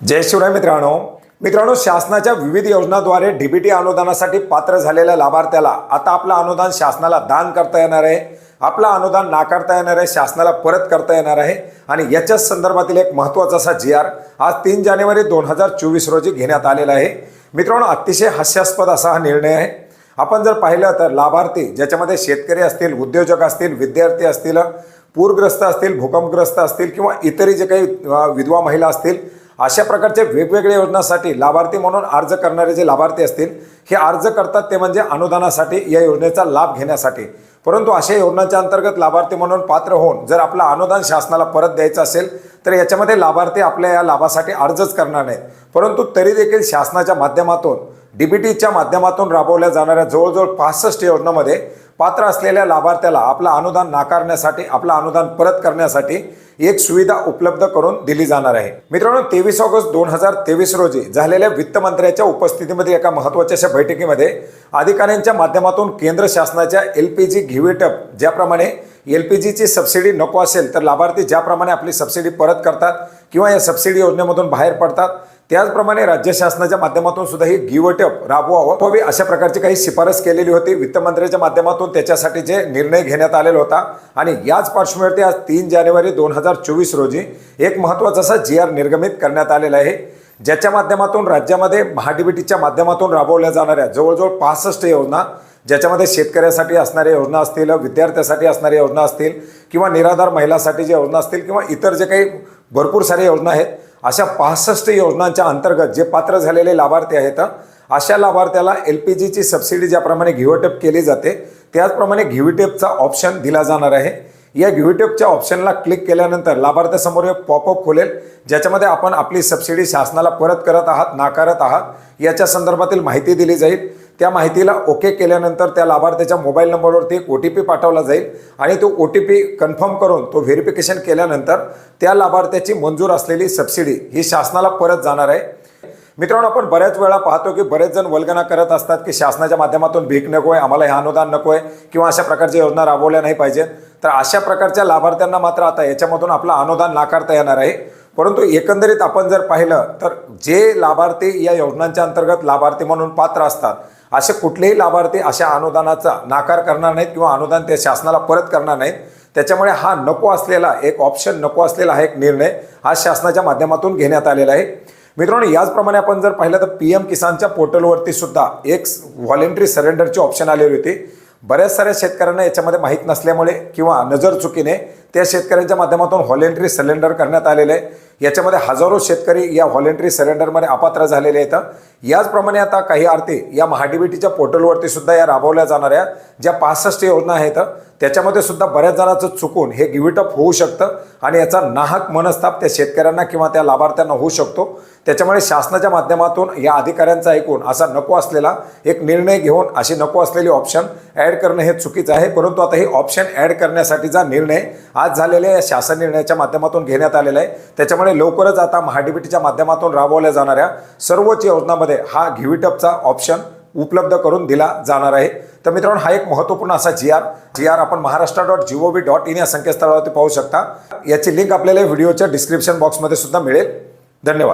जय शिवराय मित्रांनो. मित्रांनो शासनाच्या विविध योजनाद्वारे डीबीटी अनुदानासाठी पात्र झालेल्या लाभार्थ्याला आता आपलं अनुदान शासनाला दान करता येणार आहे. आपलं अनुदान नाकारता येणार आहे शासनाला परत करता येणार आहे. आणि याच्याच संदर्भातील एक महत्त्वाचा असा जी आर आज तीन जानेवारी दोन हजार चोवीस रोजी घेण्यात आलेला आहे. मित्रांनो अतिशय हास्यास्पद असा हा निर्णय आहे. आपण जर पाहिलं तर लाभार्थी ज्याच्यामध्ये शेतकरी असतील उद्योजक असतील विद्यार्थी असतील पूरग्रस्त असतील भूकंपग्रस्त असतील किंवा इतरही जे काही विधवा महिला असतील अशा प्रकारच्या वेगवेगळ्या योजनांसाठी लाभार्थी म्हणून अर्ज करणारे जे लाभार्थी असतील हे अर्ज करतात ते म्हणजे अनुदानासाठी या योजनेचा लाभ घेण्यासाठी. परंतु अशा योजनांच्या अंतर्गत लाभार्थी म्हणून पात्र होऊन जर आपलं अनुदान शासनाला परत द्यायचं असेल तर याच्यामध्ये लाभार्थी आपल्या या लाभासाठी अर्जच करणार नाहीत. परंतु तरी देखील शासनाच्या माध्यमातून डीबीटीच्या माध्यमातून राबवल्या जाणाऱ्या जवळजवळ पासष्ट योजनामध्ये पात्र असलेल्या लाभार्थ्याला आपलं अनुदान नाकारण्यासाठी आपलं अनुदान परत करण्यासाठी एक सुविधा उपलब्ध करून दिली जाणार आहे. मित्रांनो तेवीस ऑगस्ट दोन हजार तेवीस रोजी झालेल्या वित्तमंत्र्याच्या उपस्थितीमध्ये एका महत्त्वाच्या अशा बैठकीमध्ये अधिकाऱ्यांच्या माध्यमातून केंद्र शासनाच्या एल पी जी घिवेटप ज्याप्रमाणे एल पी जीची सबसिडी नको असेल तर लाभार्थी ज्याप्रमाणे आपली सबसिडी परत करतात किंवा या सबसिडी योजनेमधून बाहेर पडतात त्याचप्रमाणे राज्य शासनाच्या माध्यमातून सुद्धा ही गिवटप राबवावं. हवी अशा प्रकारची काही शिफारस केलेली होती. वित्तमंत्र्याच्या माध्यमातून त्याच्यासाठी जे निर्णय घेण्यात आलेला होता. आणि याच पार्श्वभूमीवरती आज तीन जानेवारी दोन हजार चोवीस रोजी एक महत्त्वाचा असा जी आर निर्गमित करण्यात आलेला आहे ज्याच्या माध्यमातून राज्यामध्ये महाडीबीटीच्या माध्यमातून राबवल्या जाणाऱ्या जवळजवळ पासष्ट योजना ज्याच्यामध्ये शेतकऱ्यासाठी असणाऱ्या योजना असतील विद्यार्थ्यासाठी असणाऱ्या योजना असतील किंवा निराधार महिलासाठी ज्या योजना असतील किंवा इतर जे काही भरपूर साऱ्या योजना आहेत अशा पासष्ट योजनांच्या अंतर्गत जे पात्र झालेले लाभार्थी आहेत अशा लाभार्थ्याला एल पी जीची सबसिडी ज्याप्रमाणे घिवटेप केली जाते त्याचप्रमाणे घिवटेपचा ऑप्शन दिला जाणार आहे. या घिवटेपच्या ऑप्शनला क्लिक केल्यानंतर लाभार्थ्यासमोर एक पॉपअप खोलेल ज्याच्यामध्ये आपण आपली सबसिडी शासनाला परत करत आहात नाकारत आहात याच्या संदर्भातील माहिती दिली जाईल. त्या माहितीला ओके केल्यानंतर त्या लाभार्थ्याच्या मोबाईल नंबरवरती एक ओ टी पी पाठवला जाईल आणि तो ओ टी पी कन्फर्म करून तो व्हेरिफिकेशन केल्यानंतर त्या लाभार्थ्याची मंजूर असलेली सबसिडी ही शासनाला परत जाणार आहे. मित्रांनो आपण बऱ्याच वेळा पाहतो की बरेच जण वल्गना करत असतात की शासनाच्या माध्यमातून भीक नको आहे आम्हाला हे अनुदान नको आहे किंवा अशा प्रकारच्या योजना राबवल्या नाही पाहिजेत. तर अशा प्रकारच्या लाभार्थ्यांना मात्र आता याच्यामधून आपलं अनुदान नाकारता येणार आहे. परंतु एकंदरीत आपण जर पाहिलं तर जे लाभार्थी या योजनांच्या अंतर्गत लाभार्थी म्हणून पात्र असतात असे कुठलेही लाभार्थी अशा अनुदानाचा नाकार करणार नाहीत किंवा अनुदान ते शासनाला परत करणार नाहीत. त्याच्यामुळे हा नको असलेला एक ऑप्शन नको असलेला हा एक निर्णय आज शासनाच्या माध्यमातून घेण्यात आलेला आहे. मित्रांनो याचप्रमाणे आपण जर पाहिलं तर पी एम किसानच्या पोर्टलवरती सुद्धा एक व्हॉलेंटरी सरेंडरची ऑप्शन आलेली होती. बऱ्याच साऱ्या शेतकऱ्यांना याच्यामध्ये माहीत नसल्यामुळे किंवा नजर चुकीने त्या शेतकऱ्यांच्या माध्यमातून व्हॉलेंटरी सिलेंडर करण्यात आलेलं आहे. याच्यामध्ये हजारो शेतकरी या व्हॉलेंटरी सिलेंडरमध्ये अपात्र झालेले आहेत. याचप्रमाणे आता काही आरती या महाडीबीटीच्या पोर्टलवरती सुद्धा या राबवल्या जाणाऱ्या ज्या पासष्ट योजना आहेत त्याच्यामध्ये सुद्धा बऱ्याच जणांचं चुकून हे गिविटअप होऊ शकतं आणि याचा नाहक मनस्ताप त्या शेतकऱ्यांना किंवा त्या लाभार्थ्यांना होऊ शकतो. त्याच्यामुळे शासनाच्या माध्यमातून या अधिकाऱ्यांचा ऐकून असा नको असलेला एक निर्णय घेऊन अशी नको असलेली ऑप्शन ॲड करणं हे चुकीचं आहे. परंतु आता हे ऑप्शन ॲड करण्यासाठीचा निर्णय आज झालेल्या या शासन निर्णयाच्या माध्यमातून घेण्यात आलेला आहे. त्याच्यामुळे लवकरच आता महाडीबीटीच्या माध्यमातून राबवल्या जाणाऱ्या सर्वच योजनांमध्ये हा घिविटअपचा ऑप्शन उपलब्ध करून दिला जाणार आहे. तर मित्रांनो हा एक महत्त्वपूर्ण असा जी आर जी आर आपण Maharashtra dot G O V dot in या संकेतस्थळावरती पाहू शकता. याची लिंक आपल्याला व्हिडिओच्या डिस्क्रिप्शन बॉक्समध्ये सुद्धा मिळेल. धन्यवाद.